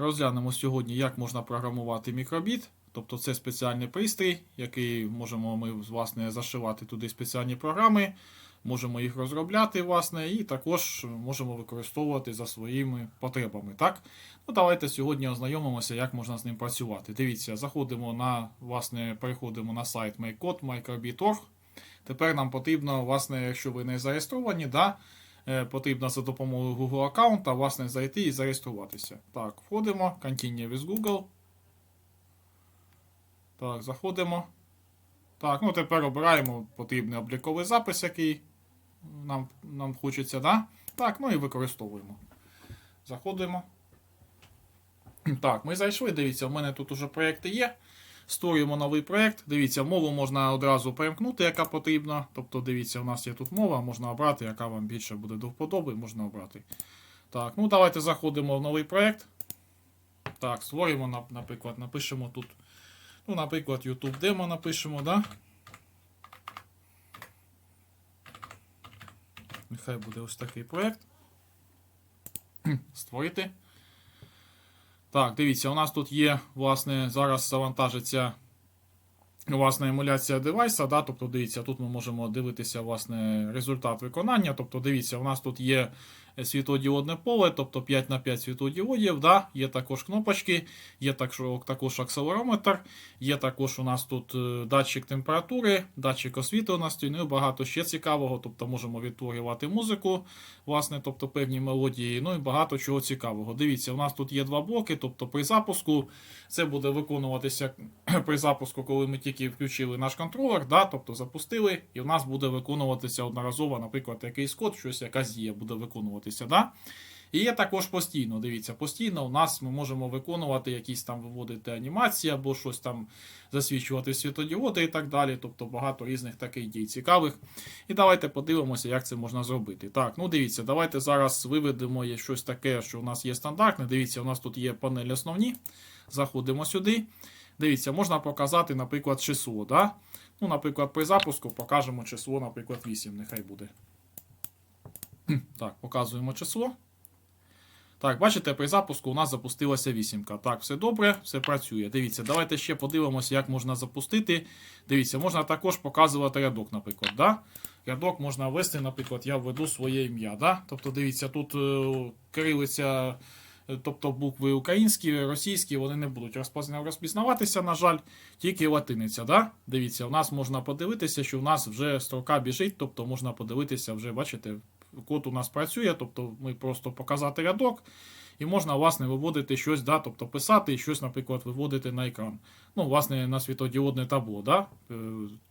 Розглянемо сьогодні, як можна програмувати мікробіт. Тобто це спеціальний пристрій, який можемо ми власне зашивати туди спеціальні програми, можемо їх розробляти, власне, і також можемо використовувати за своїми потребами. Так? Ну, давайте сьогодні ознайомимося, як можна з ним працювати. Дивіться, заходимо на, власне, переходимо на сайт MakeCode, microbit.org. Тепер нам потрібно, власне, якщо ви не зареєстровані, да, потрібно за допомогою Google аккаунта власне, зайти і зареєструватися. Так, входимо, Continue with Google. Так, заходимо. Так, ну тепер обираємо потрібний обліковий запис, який нам, нам хочеться, да? Так, ну і використовуємо. Заходимо. Так, ми зайшли. Дивіться, в мене тут уже проєкти є. Створюємо новий проєкт. Дивіться, мову можна одразу перемкнути, яка потрібна. Тобто, дивіться, у нас є тут мова, можна обрати, яка вам більше буде до вподоби, можна обрати. Так, ну давайте заходимо в новий проєкт. Так, створюємо, наприклад, напишемо тут. Ну, наприклад, YouTube демо напишемо, да? Нехай буде ось такий проєкт. Створити. Так, дивіться, у нас тут є, власне, зараз завантажиться власне емуляція девайса. Да? Тобто, дивіться, тут ми можемо дивитися власне, результат виконання. Тобто, дивіться, у нас тут є світлодіодне поле, тобто 5 на 5 світлодіодів, да? є також кнопочки, є також, також акселерометр, є також у нас тут е, датчик температури, датчик освітленості, ну і багато ще цікавого. Тобто можемо відтворювати музику, власне, тобто певні мелодії, ну і багато чого цікавого. Дивіться, у нас тут є два блоки, тобто при запуску це буде виконуватися при запуску, коли ми тільки включили наш контролер, да? тобто запустили, і в нас буде виконуватися одноразово, наприклад, якийсь код, щось якась дія буде виконуватися. Да? І є також постійно. Дивіться, постійно у нас ми можемо виконувати якісь там виводити анімації або щось там засвічувати світодіоди і так далі. Тобто багато різних таких дій цікавих. І давайте подивимося, як це можна зробити. Так, ну дивіться, давайте зараз виведемо щось таке, що у нас є стандартне. Дивіться, у нас тут є панелі основні. Заходимо сюди. Дивіться, можна показати, наприклад, число. Да? Ну, наприклад, при запуску покажемо число, наприклад, 8, нехай буде. Так, показуємо число. Так, бачите, при запуску у нас запустилася вісімка. Так, все добре, все працює. Дивіться, давайте ще подивимося, як можна запустити. Дивіться, можна також показувати рядок, наприклад. Да? Рядок можна ввести, наприклад, я введу своє ім'я. Да? Тобто, дивіться, тут е, кирилиця, тобто букви українські, російські, вони не будуть розпізнаватися, на жаль, тільки латиниця. Да? Дивіться, у нас можна подивитися, що у нас вже строка біжить, тобто можна подивитися, вже, бачите, код у нас працює, тобто ми просто показати рядок, і можна, власне, виводити щось, да, тобто писати і щось, наприклад, виводити на екран. Ну, власне, на світодіодне табло, да? е,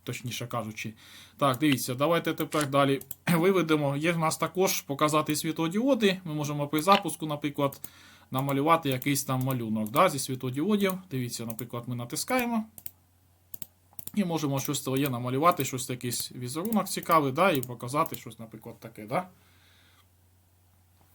точніше кажучи. Так, дивіться, давайте тепер далі виведемо. Є в нас також показати світлодіоди. Ми можемо при запуску, наприклад, намалювати якийсь там малюнок да, зі світлодіодів. Дивіться, наприклад, ми натискаємо. І можемо щось своє намалювати, щось якийсь візерунок цікавий, да, і показати щось, наприклад, таке. Да?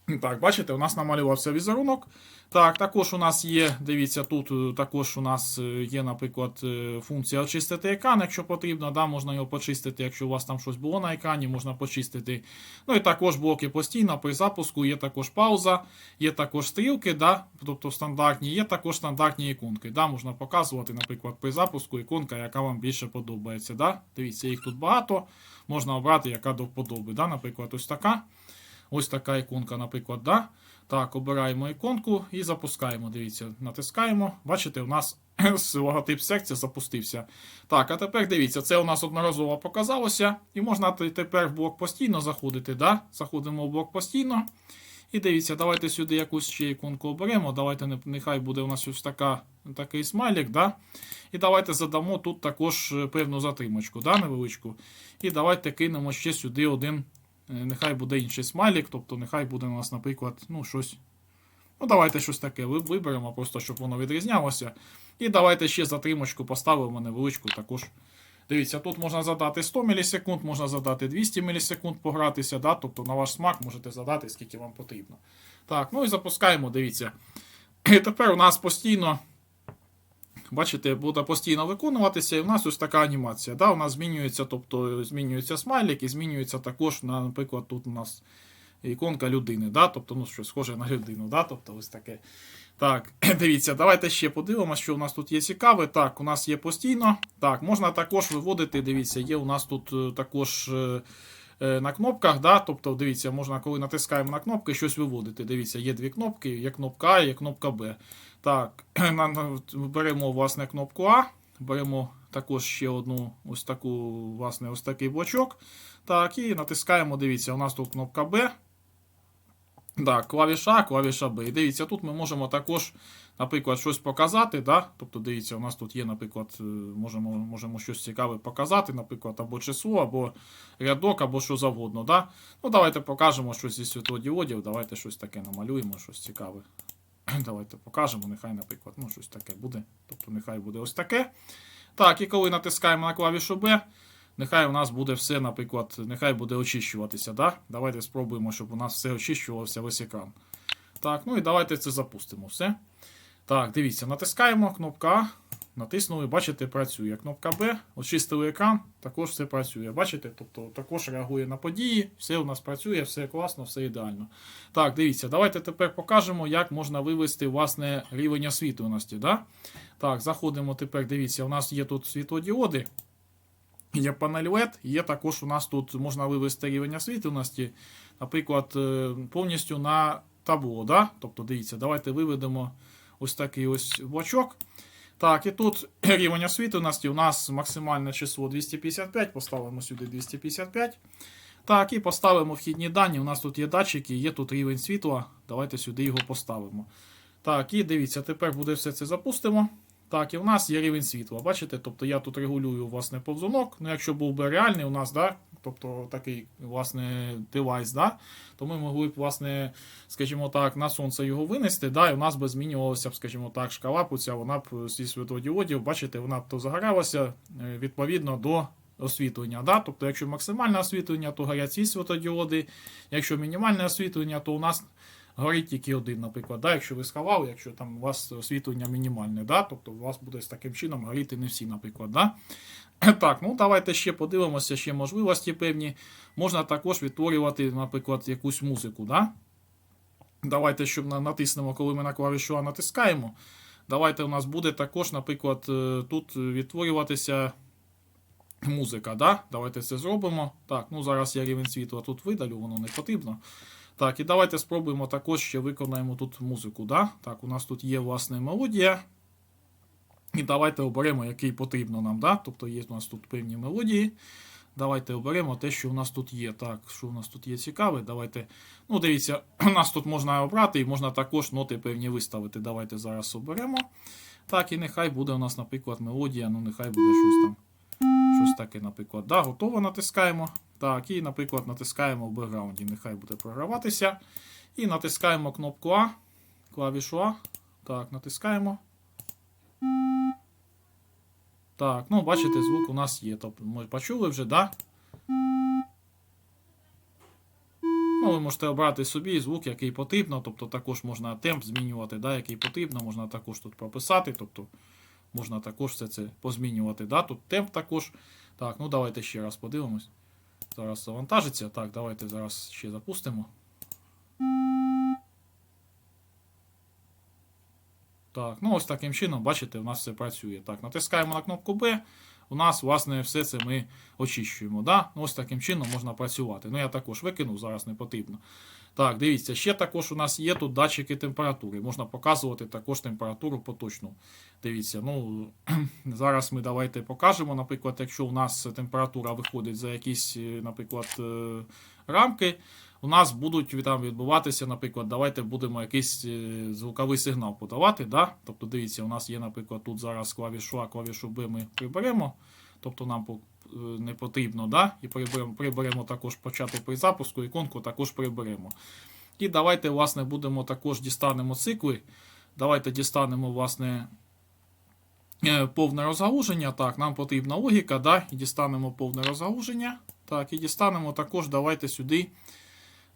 Так, бачите, у нас намалювався візерунок. Так, також у нас є, дивіться, тут е, також у нас е, є, наприклад, е, функція очистити екран, якщо потрібно. Да, можна його почистити, якщо у вас там щось було на екрані, можна почистити. Ну і також блоки постійно при запуску, є також пауза, є також стрілки, да, тобто стандартні, є також стандартні іконки. Да, можна показувати, наприклад, при запуску іконка, яка вам більше подобається. Да. Дивіться, їх тут багато. Можна обрати, яка до вподоби. Да, наприклад, ось така. Ось така іконка, наприклад, да? Так, обираємо іконку і запускаємо. Дивіться, натискаємо. Бачите, у нас логотип секція запустився. Так, а тепер дивіться, це у нас одноразово показалося. І можна тепер в блок постійно заходити. Да? Заходимо в блок постійно. І дивіться, давайте сюди якусь ще іконку оберемо. Давайте нехай буде у нас ось така, такий смайлик. Да? І давайте задамо тут також е, певну затримочку, да, невеличку. І давайте кинемо ще сюди один. Е, Нехай буде інший смайлик, тобто нехай буде у нас, наприклад, ну, щось. Ну, давайте щось таке виберемо, просто щоб воно відрізнялося. І давайте ще затримочку поставимо невеличку також. Дивіться, тут можна задати 100 мілісекунд, можна задати 200 мілісекунд погратися, да? тобто на ваш смак можете задати, скільки вам потрібно. Так, ну і запускаємо, дивіться. І тепер у нас постійно Бачите, буде постійно виконуватися, і в нас ось така анімація. Да? У нас змінюється, тобто змінюється смайлик і змінюється також, наприклад, тут у нас іконка людини. Да? Тобто, ну, що схоже на людину. Да? Тобто, ось таке. Так, дивіться, давайте ще подивимося, що у нас тут є цікаве. Так, у нас є постійно. Так, можна також виводити. Дивіться, є у нас тут е, також е, е, на кнопках. да, Тобто, дивіться, можна, коли натискаємо на кнопки, щось виводити. Дивіться, є дві кнопки, є кнопка А, є кнопка Б. Так, беремо власне кнопку А, беремо також ще одну ось таку, власне, ось такий блочок. Так, і натискаємо, дивіться, у нас тут кнопка Б. Так, клавіша А, клавіша Б. І дивіться, тут ми можемо також, наприклад, щось показати. Да? Тобто, дивіться, у нас тут є, наприклад, е, можемо, можемо щось цікаве показати, наприклад, або число, або рядок, або що завгодно. Да? Ну, давайте покажемо щось зі світлодіодів. Давайте щось таке намалюємо, щось цікаве. Давайте покажемо, нехай, наприклад, ну, щось таке буде. Тобто, нехай буде ось таке. Так, і коли натискаємо на клавішу B, нехай у нас буде все, наприклад, нехай буде очищуватися. Да? Давайте спробуємо, щоб у нас все очищувалося весь екран. Так, ну і давайте це запустимо. Все. Так, дивіться, натискаємо кнопка натиснули, бачите, працює. Кнопка Б, очистили екран, також все працює. Бачите? Тобто також реагує на події, все у нас працює, все класно, все ідеально. Так, дивіться, давайте тепер покажемо, як можна вивести власне рівень освітленості. Да? Так, заходимо тепер, дивіться, у нас є тут світлодіоди. Є панель LED, є також у нас тут можна вивести рівень освітленості, наприклад, е, повністю на табло. Да? Тобто, дивіться, давайте виведемо ось такий ось блочок. Так, і тут рівень освітленості у нас максимальне число 255, поставимо сюди 255. Так, і поставимо вхідні дані. У нас тут є датчики, є тут рівень світла. Давайте сюди його поставимо. Так, і дивіться, тепер буде все це запустимо. Так, і в нас є рівень світла. Бачите? Тобто я тут регулюю власне повзунок. Ну, якщо був би реальний у нас, да, тобто такий власне девайс, да, то ми могли б, власне, скажімо так, на сонце його винести, да, і у нас би змінювалася б, скажімо так, шкала пуця, вона б зі світлодіодів, бачите, вона б то загоралася е, відповідно до освітлення. Да? Тобто, якщо максимальне освітлення, то горять ці світодіоди, Якщо мінімальне освітлення, то у нас горить тільки один, наприклад. Да? Якщо ви сховали, якщо там у вас освітлення мінімальне, да? тобто у вас буде з таким чином горіти не всі, наприклад. Да? Так, ну давайте ще подивимося, ще можливості певні. Можна також відтворювати, наприклад, якусь музику. Да? Давайте, щоб натиснемо, коли ми на клавішу А натискаємо. Давайте у нас буде також, наприклад, е, тут відтворюватися музика. Да? Давайте це зробимо. Так, ну зараз я рівень світла тут видалю, воно не потрібно. Так, і давайте спробуємо також ще виконаємо тут музику. Да? Так, у нас тут є власне мелодія. І давайте оберемо, який потрібно нам. Да? Тобто є у нас тут певні мелодії. Давайте оберемо те, що у нас тут є. Так, що у нас тут є цікаве. Давайте. Ну, дивіться, у нас тут можна обрати і можна також ноти певні виставити. Давайте зараз оберемо. Так, і нехай буде у нас, наприклад, мелодія. Ну, нехай буде щось там. Щось таке, наприклад. Да, готово натискаємо. Так, і, наприклад, натискаємо в бекграунді. Нехай буде програватися. І натискаємо кнопку А, клавішу А. Так, натискаємо. Так, ну бачите, звук у нас є. Тобто, ми почули вже, да? Ну, ви можете обрати собі звук, який потрібно. Тобто також можна темп змінювати, да, який потрібно, можна також тут прописати. Тобто можна також все це позмінювати. Да? Тут темп також. Так, ну давайте ще раз подивимось. Зараз завантажиться. Так, давайте зараз ще запустимо. Так, ну ось таким чином, бачите, у нас все працює. Так, натискаємо на кнопку B. У нас, власне, все це ми очищуємо. Да? Ну, ось таким чином можна працювати. Ну, я також викинув, зараз не потрібно. Так, дивіться, ще також у нас є тут датчики температури. Можна показувати також температуру поточну. Дивіться, ну зараз ми давайте покажемо. Наприклад, якщо у нас температура виходить за якісь, е, наприклад, е, рамки, у нас будуть там відбуватися, наприклад, давайте будемо якийсь е, звуковий сигнал подавати. Да? Тобто, дивіться, у нас є, наприклад, тут зараз клавішу А, клавішу Б ми приберемо. Тобто нам не потрібно, да? і приберемо, приберемо також почати при запуску, іконку також приберемо. І давайте, власне, будемо також дістанемо цикли. Давайте дістанемо, власне, е, повне розгалуження. Так, нам потрібна логіка, да? і дістанемо повне розгалуження. Так, і дістанемо також, давайте сюди.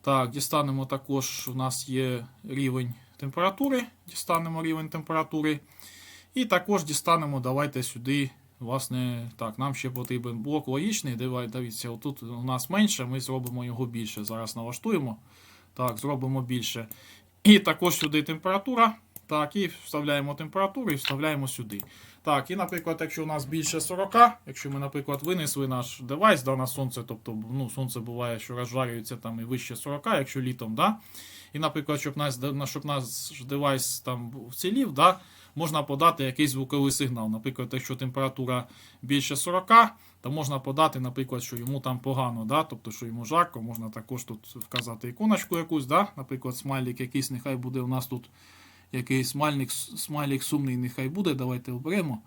Так, дістанемо також, у нас є рівень температури. Дістанемо рівень температури. І також дістанемо, давайте сюди. Власне, так, нам ще потрібен блок логічний. Дивіться, отут у нас менше, ми зробимо його більше. Зараз налаштуємо. Так, зробимо більше. І також сюди температура. Так, і вставляємо температуру і вставляємо сюди. Так, і, наприклад, якщо у нас більше 40, якщо ми, наприклад, винесли наш девайс да, на сонце, тобто ну, сонце буває, що розжарюється там і вище 40, якщо літом, да, і, наприклад, щоб наш, щоб наш девайс там вцілів, да, можна подати якийсь звуковий сигнал. Наприклад, якщо температура більше 40, то можна подати, наприклад, що йому там погано, да, тобто, що йому жарко, можна також тут вказати іконочку якусь, да, наприклад, смайлик якийсь, нехай буде у нас тут якийсь смайлик, смайлик сумний, нехай буде. Давайте оберемо.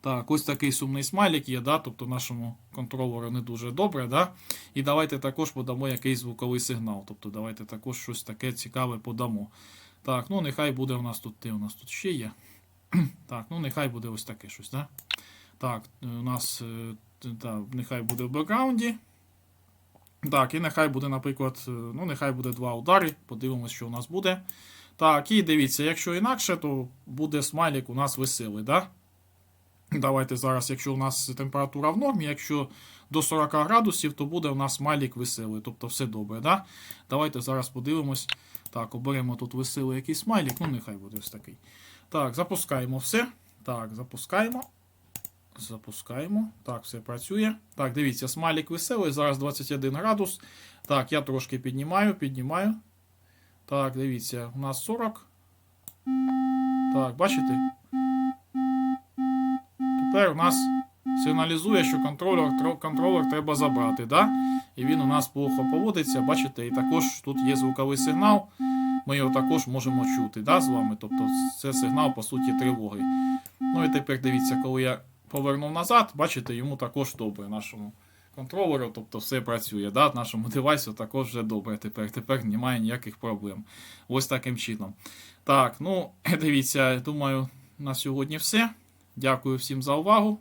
Так, ось такий сумний смайлик є, да, тобто нашому контролеру не дуже добре. Да? І давайте також подамо якийсь звуковий сигнал. Тобто давайте також щось таке цікаве подамо. Так, ну нехай буде у нас тут, де у нас тут ще є. Так, ну нехай буде ось таке щось, да? Так, у нас е, та, нехай буде в бекграунді. Так, і нехай буде, наприклад, е, ну нехай буде два удари. Подивимось, що у нас буде. Так, і дивіться, якщо інакше, то буде смайлик у нас веселий, да? Давайте зараз, якщо у нас температура в нормі, якщо до 40 градусів, то буде у нас смайлик веселий, тобто все добре, да? Давайте зараз подивимось. Так, оберемо тут веселий якийсь смайлик, ну нехай буде ось такий. Так, запускаємо все. Так, запускаємо. Запускаємо. Так, все працює. Так, дивіться, смайлик веселий, зараз 21 градус. Так, я трошки піднімаю, піднімаю. Так, дивіться, у нас 40. Так, бачите? Тепер у нас сигналізує, що контролер, контролер треба забрати, да? І він у нас плохо поводиться, бачите, і також тут є звуковий сигнал. Ми його також можемо чути да, з вами. Тобто це сигнал, по суті, тривоги. Ну і тепер дивіться, коли я повернув назад, бачите, йому також добре нашому контролеру, тобто все працює. Да? Нашому девайсу також вже добре тепер. Тепер немає ніяких проблем. Ось таким чином. Так, ну дивіться, думаю, на сьогодні все. Дякую всім за увагу.